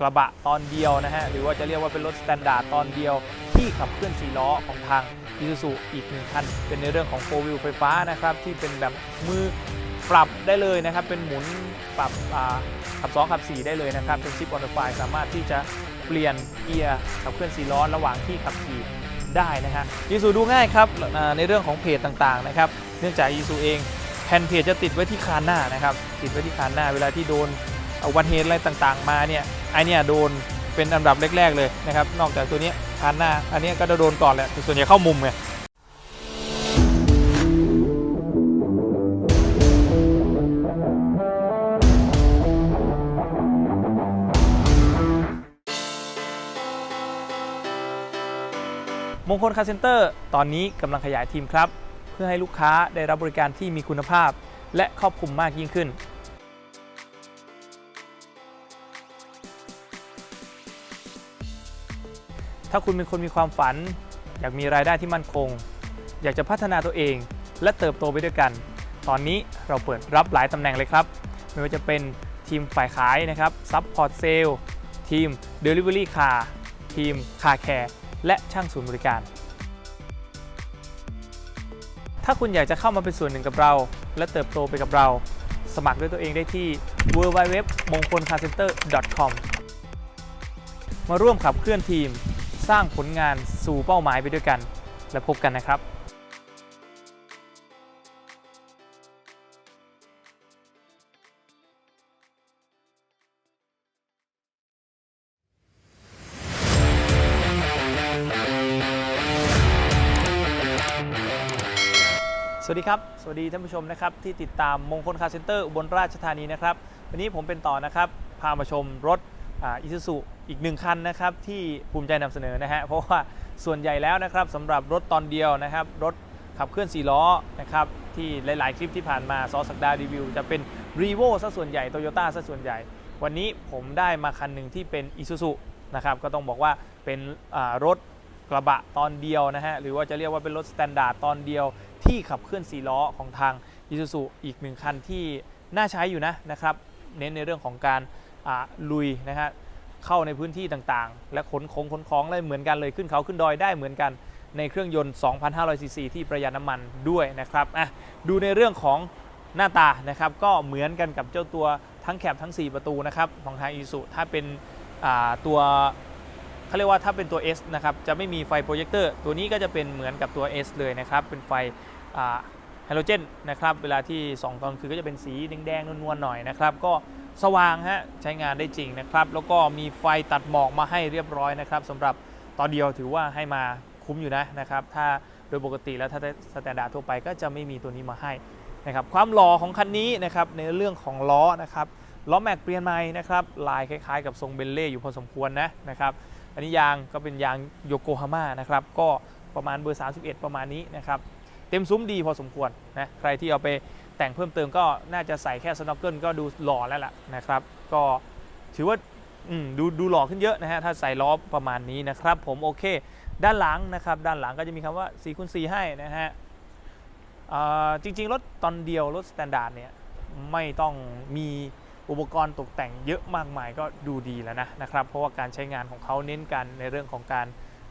กระบะตอนเดียวนะฮะหรือว่าจะเรียกว่าเป็นรถสแตนดาร์ดตอนเดียว ที่ขับเคลื่อน4ล้อของทาง i s u z u อีกหนึ่งคัน เป็นในเรื่องของ4 wheel ไฟฟ้านะครับที่เป็นแบบมือปรับได้เลยนะครับ เป็นหมุนปรับขับ 2 ขับ 4 ได้เลยนะครับ เป็นชิปออนไฟสามารถที่จะเปลี่ยนเกียร์ขับเคลื่อน4ล้อระหว่างที่ขับขี่ได้นะฮะอีซูดูง่ายครับในเรื่องของเพจต่างๆนะครับเนื่องจากอีซูเองแผ่นเพจจะติดไว้ที่คานหน้านะครับติดไว้ที่คานหน้า เวลาที่โดนอุบัติเหตุอะไรต่างๆ มาเนี่ย ไอเนี่ยโดนเป็นอันดับแรก ๆ เลยนะครับ นอกจากตัวนี้ยคานหน้า อันนี้ก็จะโดนก่อนแหละแต่ส่วนใหญ่เข้ามุมไงมงคลคาร์เซ็นเตอร์ตอนนี้กำลังขยายทีมครับ เพื่อให้ลูกค้าได้รับบริการที่มีคุณภาพ และครอบคลุมมากยิ่งขึ้น ถ้าคุณเป็นคนมีความฝัน อยากมีรายได้ที่มั่นคง อยากจะพัฒนาตัวเอง และเติบโตไปด้วยกัน ตอนนี้เราเปิดรับหลายตำแหน่งเลยครับ ไม่ว่าจะเป็นทีมฝ่ายขายนะครับซัพพอร์ตเซลทีม Delivery Car ทีม Car Care และช่างศูนย์บริการ ถ้าคุณอยากจะเข้ามาเป็นส่วนหนึ่งกับเรา และเติบโตไปกับเรา สมัครด้วยตัวเองได้ที่ www m o n g k o l c a r c e n t e r com มาร่วมขับเคลื่อนทีม สร้างผลงานสู่เป้าหมายไปด้วยกัน และพบกันนะครับสวัสดีครับ สวัสดีท่านผู้ชมนะครับที่ติดตามมงคลคาร์เซ็นเตอร์อุบลราชธานีนะครับ วันนี้ผมเป็นต่อนะครับ พามาชมรถ อิซูซุอีกหนึ่งคันนะครับที่ภูมิใจนำเสนอนะฮะเพราะว่าส่วนใหญ่แล้วนะครับสำหรับรถตอนเดียวนะครับ รถขับเคลื่อน 4 ล้อนะครับที่หลาย ๆ คลิปที่ผ่านมาซอสักดารีวิว จะเป็นรีโวซะส่วนใหญ่โตโยต้าซะส่วนใหญ่ วันนี้ผมได้มาคันหนึ่งที่เป็นอิซูซุนะครับก็ต้องบอกว่าเป็นรถกระบะตอนเดียวนะฮะหรือว่าจะเรียกว่าเป็นรถสแตนดาร์ดตอนเดียวที่ขับเคลื่อน 4 ล้อของทาง i s u z u อีกหนึ่งคันที่น่าใช้อยู่นะนะครับเน้นในเรื่องของการ ลุยนะฮะเข้าในพื้นที่ต่างๆ และขนของขนของเลยเหมือนกันเลยขึ้นเขาขึ้นดอยได้เหมือนกันในเครื่องยนต์ 2,500ซีซีที่ประหยัดน้ำมันด้วยนะครับอะดูในเรื่องของหน้าตานะครับก็เหมือนกันกับเจ้าตัวทั้งแคบทั้ง 4 ประตูนะครับของทาง i s u ถ้าเป็นตัวเขาเรียกว่าถ้าเป็นตัว S นะครับจะไม่มีไฟโปรเจคเตอร์ตัวนี้ก็จะเป็นเหมือนกับตัว S เลยนะครับเป็นไฟไฮโดรเจนนะครับเวลาที่ส่องตอนคือก็จะเป็นสีแดงๆนวลๆหน่อยนะครับก็ สว่างฮะใช้งานได้จริงนะครับ แล้วก็มีไฟตัดหมอกมาให้เรียบร้อยนะครับสำหรับตอนเดียวถือว่าให้มาคุ้มอยู่นะนะครับถ้าโดยปกติแล้วถ้าสแตนดาร์ดทั่วไปก็จะไม่มีตัวนี้มาให้นะครับความหล่อของคันนี้นะครับในเรื่องของล้อนะครับล้อแม็กเปลี่ยนใหม่นะครับลายคล้ายๆ กับทรงเบลเล่อยู่พอสมควรนะนะครับอันนี้ยางก็เป็นยางโยโกฮาม่านะครับก็ประมาณเบอร์ 31 ประมาณนี้นะครับเต็มซุ้มดีพอสมควรนะใครที่เอาไป แต่งเพิ่มเติมก็น่าจะใส่แค่สโนว์เกิลก็ดูหล่อแล้วล่ะนะครับ ก็ถือว่าดูดูหล่อขึ้นเยอะนะฮะถ้าใส่ล้อประมาณนี้นะครับ ผมโอเค ด้านหลังนะครับ ด้านหลังก็จะมีคำว่า4คูณ4ให้นะฮะจริง ๆ รถตอนเดียวรถสแตนดาร์ดเนี่ยไม่ต้องมีอุปกรณ์ตกแต่งเยอะมากมายก็ดูดีแล้วนะนะครับ เพราะว่าการใช้งานของเขาเน้นกันในเรื่องของการ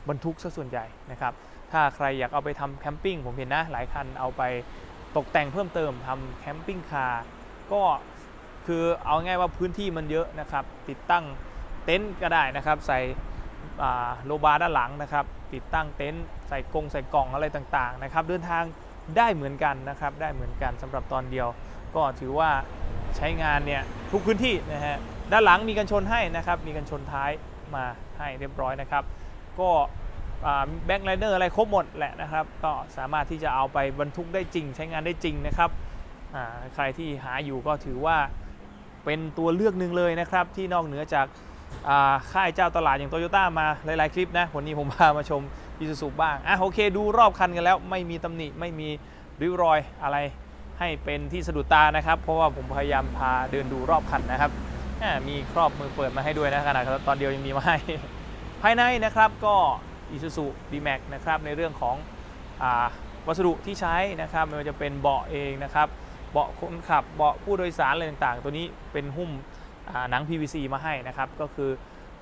บรรทุกซะส่วนใหญ่นะครับ ถ้าใครอยากเอาไปทำแคมปิ้งผมเห็นนะหลายคันเอาไป ตกแต่งเพิ่มเติมทำแคมปิ้งคาร์ก็คือเอาง่ายว่าพื้นที่มันเยอะนะครับ ติดตั้งเต็นท์ก็ได้นะครับ ใส่โลบาร์ด้านหลังนะครับ ติดตั้งเต็นท์ใส่กรงใส่กล่องอะไรต่างๆนะครับ เดินทางได้เหมือนกันนะครับ ได้เหมือนกันสำหรับตอนเดียว ก็ถือว่าใช้งานเนี่ยทุกพื้นที่นะฮะด้านหลังมีกันชนให้นะครับ มีกันชนท้ายมาให้เรียบร้อยนะครับ ก็ แบ็คไลเนอร์อะไรครบหมดแหละนะครับ ก็สามารถที่จะเอาไปบรรทุกได้จริง ใช้งานได้จริงนะครับใครที่หาอยู่ก็ถือว่าเป็นตัวเลือกหนึ่งเลยนะครับ ที่นอกเหนือจากค่ายเจ้าตลาดอย่างโตโยต้ามาหลาย ๆ คลิปนะวันนี้ผมพามาชมอิซูซุบ้างอะโอเค ดูรอบคันกันแล้วไม่มีตำหนิไม่มีริ้วรอยอะไรให้เป็นที่สะดุดตานะครับ เพราะว่าผมพยายามพาเดินดูรอบคันนะครับมีครอบมือเปิดมาให้ด้วยนะขนาดตอนเดียวยังมีมาให้ภายในนะครับก็ Isuzu D-Max นะครับในเรื่องของอวัสดุที่ใช้นะครับไม่ว่าจะเป็นเบาะเองนะครับเบาะคนขับเบาะผู้โดยสารอะไรต่างๆ ตัวนี้เป็นหุ้มหนัง PVC มาให้นะครับก็คือ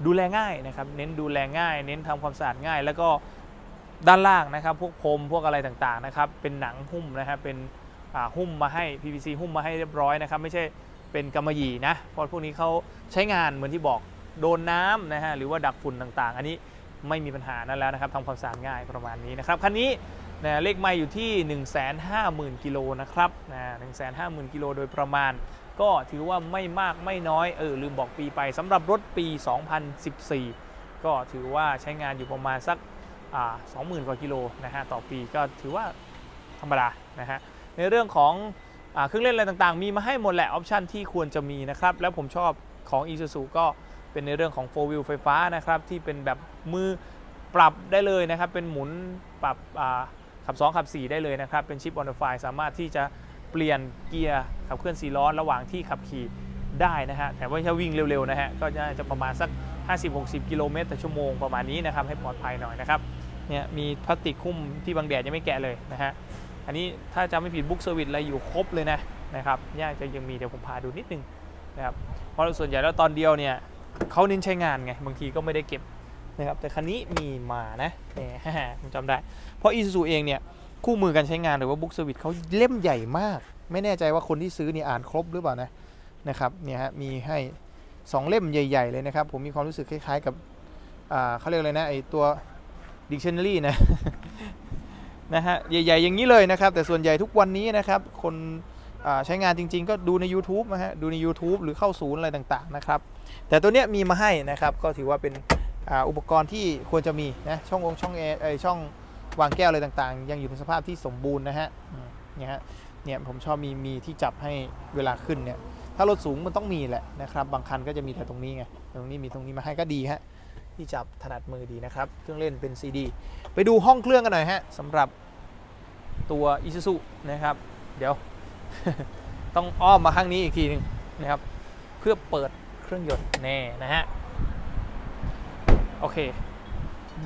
ดูแลง่ายนะครับเน้นดูแลง่าย เน้นทำความสะอาดง่าย แล้วก็ด้านล่างนะครับ พวกพรมพวกอะไรต่างๆนะครับเป็นหนังหุ้มนะครับเป็นหุ้มมาให้ PVC หุ้มมาให้เรียบร้อยนะครับไม่ใช่เป็นกำมะหยี่นะเพราะพวกนี้เขาใช้งานเหมือนที่บอกโดนน้ำนะฮะหรือว่าดักฝุ่นต่างๆ อันนี้ ไม่มีปัญหานั่นแล้วนะครับทำความสะอาดง่ายประมาณนี้นะครับคันนี้นะเลขไม่อยู่ที่ 150,000กิโลนะครับนะ150,000กิโลโดยประมาณ ก็ถือว่าไม่มากไม่น้อยเออลืมบอกปีไปสำหรับรถปี 2014 ก็ถือว่าใช้งานอยู่ประมาณสักอ่า20,000กว่ากิโลนะฮะต่อปีก็ถือว่าธรรมดานะฮะในเรื่องของอเครื่องเล่นอะไรต่างๆ มีมาให้หมดแหละออปชันที่ควรจะมีนะครับ แล้วผมชอบของ i s u z u ก็ เป็นในเรื่องของ 4 wheel ไฟฟ้านะครับที่เป็นแบบมือปรับได้เลยนะครับ เป็นหมุนปรับขับ 2 ขับ 4 ได้เลยนะครับ เป็นชิปออนไฟสามารถที่จะเปลี่ยนเกียร์ขับเคลื่อน4ล้อระหว่างที่ขับขี่ได้นะฮะแต่ว่าถ้าวิ่งเร็วๆนะฮะก็จะจะประมาณสัก 50-60 กิโลเมตรต่อชั่วโมงประมาณนี้นะครับให้ปลอดภัยหน่อยนะครับเนี่ยมีพลาสติกคุ้มที่บังแดดยังไม่แกะเลยนะฮะอันนี้ถ้าจำไม่ผิดบุ๊กเซอร์วิสอะไรอยู่ครบเลยนะนะครับยากจะยังมีเดี๋ยวผมพาดูนิดนึงนะครับเพราะส่วนใหญ่แล้วตอนเดียวเนี่ย เขาเน้นใช้งานไง บางทีก็ไม่ได้เก็บนะครับแต่คันนี้มีมานะแหมผมจำได้ เพราะ Isuzu เองเนี่ย คู่มือการใช้งานหรือว่าบุ๊กเซอร์วิสเขาเล่มใหญ่มาก ไม่แน่ใจว่าคนที่ซื้อนี่อ่านครบหรือเปล่านะนะครับเนี่ยฮะมีให้ 2 เล่มใหญ่ ๆ เลยนะครับ ผมมีความรู้สึกคล้ายๆกับอ่าเขาเรียกอะไรนะไอตัว dictionary นะนะฮะใหญ่ ๆ อย่างนี้เลยนะครับ แต่ส่วนใหญ่ทุกวันนี้นะครับ คน ใช้งานจริง ๆ ก็ดูใน YouTube นะฮะดูใน YouTube หรือเข้าศูนย์อะไรต่างๆนะครับแต่ตัวเนี้ยมีมาให้นะครับก็ถือว่าเป็นอ,อุปกรณ์ที่ควรจะมีนะช่ององช่องแอร์ไอช่องวางแก้วอะไรต่างๆ ยังอยู่ในสภาพที่สมบูรณ์นะฮะเนี่ยฮะเนี่ยผมชอบมีมีที่จับให้เวลาขึ้นเนี่ยถ้ารถสูงมันต้องมีแหละนะครับบางคันก็จะมีแต่ตรงนี้ไงแต่ตรงนี้มีตรงนี้มาให้ก็ดีฮะที่จับถนัดมือดีนะครับเครื่องเล่นเป็น CD ไปดูห้องเครื่องกันหน่อยฮะสำหรับตัว Isuzu นะครับ เดี๋ยว ต้องอ้อมมาข้างนี้อีกทีหนึงนะครับ เพื่อเปิดเครื่องยนต์แน่นะฮะ โอเค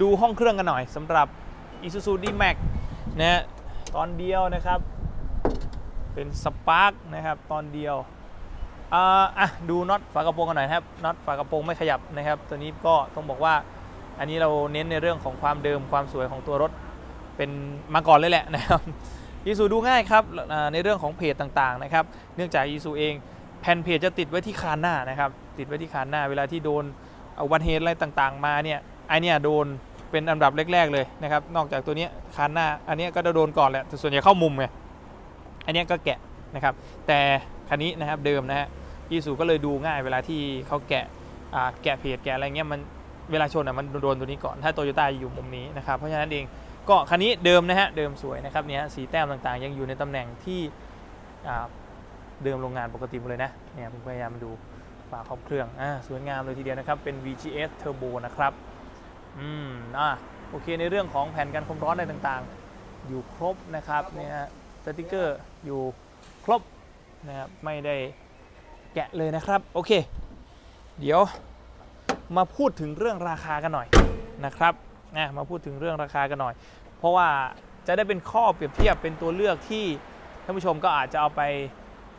ดูห้องเครื่องกันหน่อยสำหรับ Isuzu D-Max นะฮะตอนเดียวนะครับ เป็นสปาร์กนะครับตอนเดียวอ่าอะดูน็อตฝากระโปรงกันหน่อยนะครับน็อตฝากระโปรงไม่ขยับนะครับ ตัวนี้ก็ต้องบอกว่าอันนี้เราเน้นในเรื่องของความเดิมความสวยของตัวรถเป็นมาก่อนเลยแหละนะครับ ยีซูดูง่ายครับในเรื่องของเพจต่างๆนะครับ เนื่องจากยีซูเองแผ่นเพจจะติดไว้ที่คานหน้านะครับ ติดไว้ที่คานหน้า เวลาที่โดนอุบัติเหตุอะไรต่างๆ มาเนี่ยไอเนี่ยโดนเป็นอันดับแรกๆเลยนะครับ นอกจากตัวนี้คานหน้า อันนี้ก็จะโดนก่อนแหละแต่ส่วนใหญ่เข้ามุมไงอันนี้ก็แกะนะครับ แต่คันนี้นะครับเดิมนะฮะยีสูก็เลยดูง่ายเวลาที่เขาแกะแกะเพจแกะอะไรเงี้ยมันเวลาชนอะมันโดนตัวนี้ก่อนถ้าโตโยต้าอยู่มุมนี้นะครับเพราะฉะนั้นเอง ก็คันนี้เดิมนะฮะเดิมสวยนะครับเนี่ยสีแต้มต่างๆ ยังอยู่ในตำแหน่งที่อ่าเดิมโรงงานปกติหมดเลยนะเนี่ยผมพยายามดูฝาครอบเครื่องอ่าสวยงามเลยทีเดียวนะครับ เป็น VGS Turbo นะครับอืมอ่าโอเคในเรื่องของแผ่นกันความร้อนอะไรต่างๆ อยู่ครบนะครับเนี่ยฮะสติกเกอร์อยู่ครบนะครับไม่ได้แกะเลยนะครับ โอเค เดี๋ยวมาพูดถึงเรื่องราคากันหน่อยนะครับนะมาพูดถึงเรื่องราคากันหน่อย เพราะว่าจะได้เป็นข้อเปรียบเทียบเป็นตัวเลือกที่ท่านผู้ชมก็อาจจะเอาไป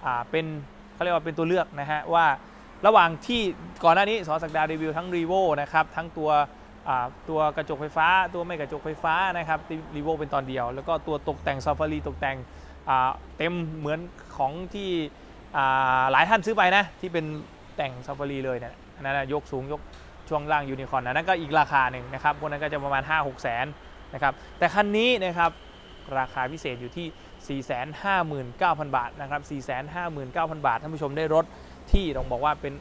อ่าเป็นเขาเรียกว่าเป็นตัวเลือกนะฮะว่าระหว่างที่ก่อนหน้านี้สอสักดารีวิวทั้ง r ีโวนะครับทั้งตัวอ่าตัวกระจกไฟฟ้า ตัวไม่กระจกไฟฟ้านะครับรีโวเป็นตอนเดียว แล้วก็ตัวตกแต่งซาฟารีตกแต่งอ่าเต็มเหมือนของที่อ่าหลายท่านซื้อไปนะที่เป็นแต่งซาฟารีเลยเนี่ยอันนั้นนะยกสูงยกช่วงล่างยูนิคอร์นนั้นก็อีกราคาหนึ่งนะครับพวกนั้นก็จะประมาณ 5 6แสน นะครับแต่คันนี้นะครับราคาพิเศษอยู่ที่ 459,000 บาทนะครับ 459,000 บาทท่านผู้ชมได้รถที่ต้องบอกว่าเป็น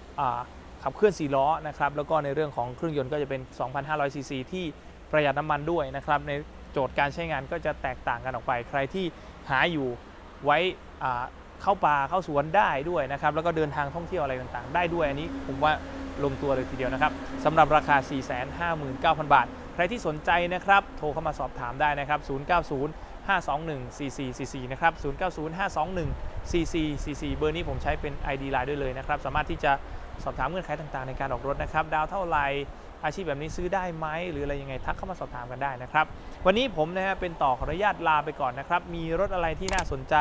ขับเคลื่อน 4 ล้อนะครับแล้วก็ในเรื่องของเครื่องยนต์ก็จะเป็น 2,500 ซีซีที่ประหยัดน้ำมันด้วยนะครับในโจทย์การใช้งานก็จะแตกต่างกันออกไป ใครที่หาอยู่ไว้เข้าป่าเข้าสวนได้ด้วยนะครับแล้วก็เดินทางท่องเที่ยวอะไรต่างๆ ได้ด้วยอันนี้ผมว่าลงตัวเลยทีเดียวนะครับสำหรับราคา 459,000 บาท ใครที่สนใจนะครับ โทรเข้ามาสอบถามได้นะครับ 090 521 4444 นะครับ 090 521 4444 เบอร์นี้ผมใช้เป็น ID Line ด้วยเลยนะครับ สามารถที่จะสอบถามเงื่อนไขต่างๆ ในการออกรถนะครับ ดาวเท่าไหร่อาชีพแบบนี้ซื้อได้ไหมหรืออะไรยังไงทักเข้ามาสอบถามกันได้นะครับ วันนี้ผมนะฮะเป็นต่อขออนุญาตลาไปก่อนนะครับ มีรถอะไรที่น่าสนใจ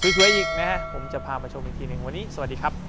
สวยๆอีกนะฮะผมจะพามาชมอีกทีหนึ่งวันนี้ สวัสดีครับ